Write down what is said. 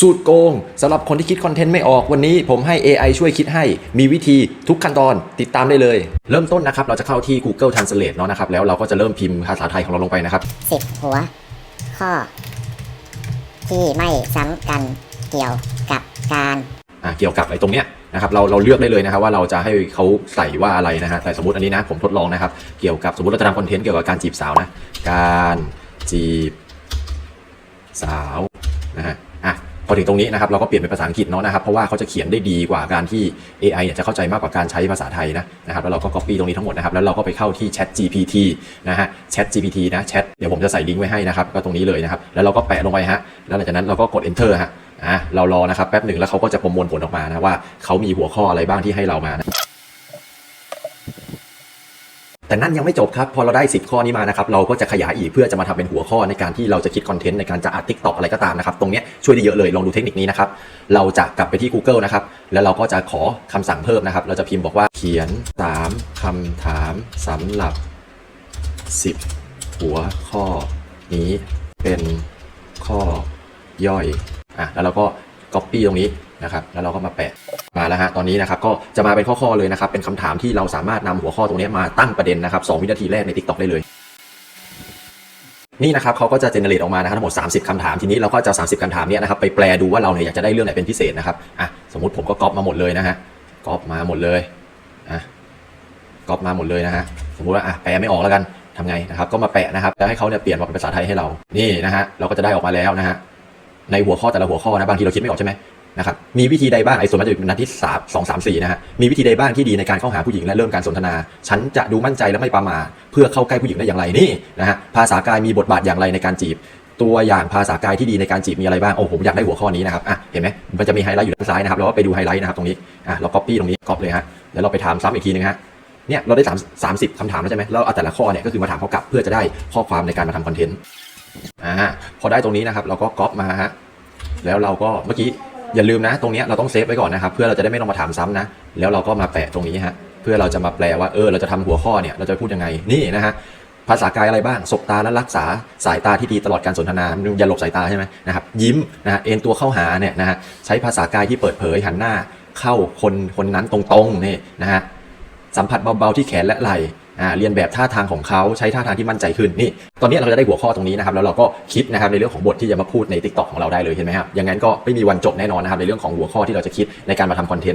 สูตรโกงสำหรับคนที่คิดคอนเทนต์ไม่ออกวันนี้ผมให้ AI ช่วยคิดให้มีวิธีทุกขั้นตอนติดตามได้เลย เริ่มต้นนะครับ เราจะเข้าที่ Google Translate เนาะนะครับ แล้วเราก็จะเริ่มพิมพ์ภาษาไทยของเราลงไปนะครับสิบหัว ข้อ ที่ไม่ซ้ำกันเกี่ยวกับการอะเกี่ยวกับไอ้ตรงเนี้ยนะครับเราเราเลือกได้เลยนะครับว่าเราจะให้เขาใส่ว่าอะไรนะฮะแต่สมมติอันนี้นะผมทดลองนะครับเกี่ยวกับสมมติเราจะทำคอนเทนต์เกี่ยวกับการจีบสาวนะการจีบสาวนะฮะอะ พอถึงตรงนี้นะครับเราก็เปลี่ยนเป็นภาษาอังกฤษเนาะนะครับเพราะว่าเขาจะเขียนได้ดีกว่าการที่ AI เนี่ยจะเข้าใจมากกว่าการใช้ภาษาไทยนะนะครับแล้วเราก็ copy ตรงนี้ทั้งหมดนะครับแล้วเราก็ไปเข้าที่ Chat GPT นะฮะ Chat GPT นะ Chat เดี๋ยวผมจะใส่ลิงก์ไว้ให้นะครับก็ตรงนี้เลยนะครับแล้วเราก็แปะลงไปฮะแล้วหลังจากนั้นเราก็กด enter ฮะอะเรารอนะครับแป๊บหนึ่งแล้วเขาก็จะประมวลผลออกมานะว่าเขามีหัวข้ออะไรบ้างที่ให้เรามานะ แต่นั่นยังไม่จบครับ พอเราได้ 10 ข้อนี้มานะครับ เราก็จะขยายอีกเพื่อจะมาทำเป็นหัวข้อในการที่เราจะคิดคอนเทนต์ในการจะอัดทิกตอกอะไรก็ตามนะครับ ตรงนี้ช่วยได้เยอะเลย ลองดูเทคนิคนี้นะครับ เราจะกลับไปที่ Google นะครับ แล้วเราก็จะขอคำสั่งเพิ่มนะครับ เราจะพิมพ์บอกว่าเขียน 3คำถามสำหรับ 10 หัวข้อนี้เป็นข้อย่อยอะแล้วเราก็ Copy ตรงนี้ นะครับแล้วเราก็มาแปะมาแล้วฮะตอนนี้นะครับก็จะมาเป็นข้อๆเลยนะครับเป็นคำถามที่เราสามารถนำหัวข้อตรงนี้มาตั้งประเด็นนะครับ2วินาทีแรกใน TikTok ได้เลย นี่นะครับเขาก็จะเจเนเรตออกมานะครับทั้งหมด 30คำถามทีนี้เราก็จะ 30คำถามเนี้ยนะครับไปแปลดูว่าเราเนี่ยอยากจะได้เรื่องไหนเป็นพิเศษนะครับอะสมมติผมก็ก๊อปมาหมดเลยนะฮะก๊อปมาหมดเลยอะก๊อปมาหมดเลยนะฮะสมมติว่าอะแปลไม่ออกแล้วกันทำไงนะครับก็มาแปะนะครับแล้วให้เขาเนี่ยเปลี่ยนมาเป็นภาษาไทยให้เรานี่นะฮะเราก็จะได้ออกมาแล้วนะฮะในหัวข้อแต่ละหัวข้อนะบางทีเราคิดไม่ออกใช่ไหม นะครับมีวิธีใดบ้างไอ้ส่วนมันจะเป็นนัดที่สามสองสามสี่นะฮะมีวิธีใดบ้างที่ดีในการเข้าหาผู้หญิงและเริ่มการสนทนา ฉันจะดูมั่นใจและไม่ประมาทเพื่อเข้าใกล้ผู้หญิงได้อย่างไรนี่นะฮะภาษากายมีบทบาทอย่างไรในการจีบ ตัวอย่างภาษากายที่ดีในการจีบมีอะไรบ้างโอ้ผมอยากได้หัวข้อนี้นะครับอะเห็นไหมมันจะมีไฮไลท์อยู่ด้านซ้ายนะครับเราก็ไปดูไฮไลท์นะครับตรงนี้อะเรา copy ตรงนี้ copy เลยฮะแล้วเราไปถามซ้ำอีกทีนึงฮะเนี่ยเราได้สามสามสิบคำถามแล้วใช่ไหมแล้วเอาแต่ละข้อเนี่ยก็คือมาถามเขากลับเพื่อจะได้ข้อความในการมาทำคอนเทนต์อ่าพอได้ตรงนี้นะครับเราก็ก๊อปมาฮะแล้วเราก็เมื่อกี้ อย่าลืมนะ ตรงนี้เราต้องเซฟไว้ก่อนนะครับ เพื่อเราจะได้ไม่ต้องมาถามซ้ำนะ แล้วเราก็มาแปะตรงนี้ฮะ เพื่อเราจะมาแปลว่า เออ เราจะทำหัวข้อเนี่ย เราจะพูดยังไง นี่นะฮะ ภาษากายอะไรบ้าง สบตาและรักษาสายตาที่ดีตลอดการสนทนา อย่าหลบสายตาใช่ไหมนะครับ ยิ้มนะฮะ เอ็นตัวเข้าหาเนี่ยนะฮะ ใช้ภาษากายที่เปิดเผยหันหน้า เข้าคนคนนั้นตรงๆนี่นะฮะ สัมผัสเบาๆที่แขนและไหล่ เรียนแบบท่าทางของเขาใช้ท่าทางที่มั่นใจขึ้นนี่ ตอนนี้เราจะได้หัวข้อตรงนี้นะครับแล้วเราก็คิดนะครับในเรื่องของบทที่จะมาพูดใน t ิ k t o กของเราได้เลยเห็นไหมครับอย่างนั้นก็ไม่มีวันจบแน่นอนนะครับในเรื่องของหัวข้อที่เราจะคิดในการมาทำคอนเทนต์